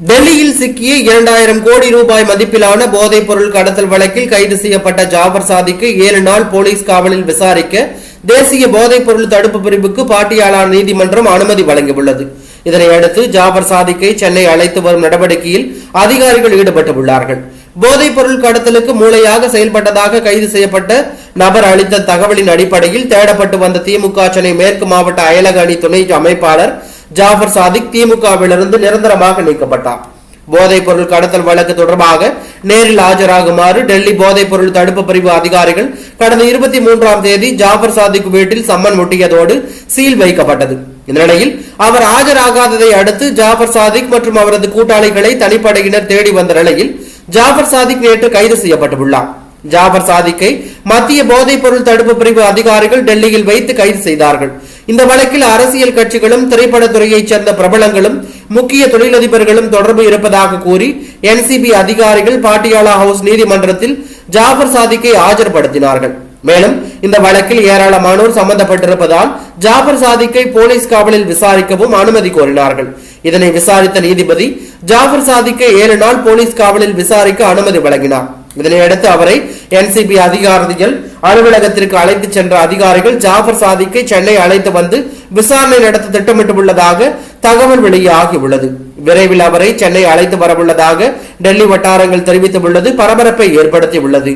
டெல்லியில் சிக்கிய இரண்டாயிரம் கோடி ரூபாய் மதிப்பிலான போதைப் பொருள் கடத்தல் வழக்கில் கைது செய்யப்பட்ட ஜாபர் சாதிக்கு ஏழு நாள் போலீஸ் காவலில் விசாரிக்க தேசிய போதைப் பொருள் தடுப்பு பிரிவுக்கு பாட்டியாளர் நீதிமன்றம் அனுமதி வழங்கியுள்ளது. இதனையடுத்து ஜாபர் சாதிக்கை சென்னை அழைத்து வரும் நடவடிக்கையில் அதிகாரிகள் ஈடுபட்டுள்ளார்கள். போதைப் பொருள் கடத்தலுக்கு மூளையாக செயல்பட்டதாக கைது செய்யப்பட்ட நபர் அளித்த தகவலின் அடிப்படையில் தேடப்பட்டு வந்த திமுக சென்னை மேற்கு மாவட்ட அயலக அணி துணை அமைப்பாளர் ஜாஃபர் சாதிக் திமுகவிலிருந்து நிரந்தரமாக நீக்கப்பட்டார். போதைப் பொருள் கடத்தல் வழக்கு தொடர்பாக நேரில் ஆஜராகுமாறு டெல்லி போதைப் பொருள் தடுப்பு பிரிவு அதிகாரிகள் கடந்த இருபத்தி மூன்றாம் தேதி ஜாஃபர் சாதிக் வீட்டில் சம்மன் ஒட்டியதோடு சீல் வைக்கப்பட்டது. இந்த நிலையில் அவர் ஆஜராகாததை அடுத்து ஜாஃபர் சாதிக் மற்றும் அவரது கூட்டாளிகளை தனிப்படையினர் தேடி வந்த நிலையில் ஜாஃபர் சாதிக் நேற்று கைது செய்யப்பட்டுள்ளார். ஜாபர் சாதிக்கை மத்திய போதைப் பொருள் தடுப்பு பிரிவு அதிகாரிகள் டெல்லியில் வைத்து கைது செய்தார்கள். இந்த வழக்கில் அரசியல் கட்சிகளும் திரைப்படத்துறையைச் சேர்ந்த பிரபலங்களும் முக்கிய தொழிலதிபர்களும் தொடர்பு இருப்பதாக கூறி என்சிபி அதிகாரிகள் பாட்டியாலா ஹவுஸ் நீதிமன்றத்தில் ஜாபர் சாதிக்கை ஆஜர்படுத்தினார்கள். மேலும் இந்த வழக்கில் ஏராளமானோர் சம்பந்தப்பட்டிருப்பதால் ஜாபர் சாதிக்கை போலீஸ் காவலில் விசாரிக்கவும் அனுமதி கோரினார்கள். இதனை விசாரித்த நீதிபதி ஜாபர் சாதிக்கை ஏழு நாள் போலீஸ் காவலில் விசாரிக்க அனுமதி வழங்கினார். இதனையடுத்து அவரை என்சிபி அதிகாரிகள் அலுவலகத்திற்கு அழைத்து சென்ற அதிகாரிகள் ஜாஃபர் சாதிக்கை சென்னை அழைத்து வந்து விசாரணை நடத்த திட்டமிட்டுள்ளதாக தகவல் வெளியாகியுள்ளது விரைவில் அவரை சென்னை அழைத்து வரவுள்ளதாக டெல்லி வட்டாரங்கள் தெரிவித்துள்ளது பரபரப்பை ஏற்படுத்தியுள்ளது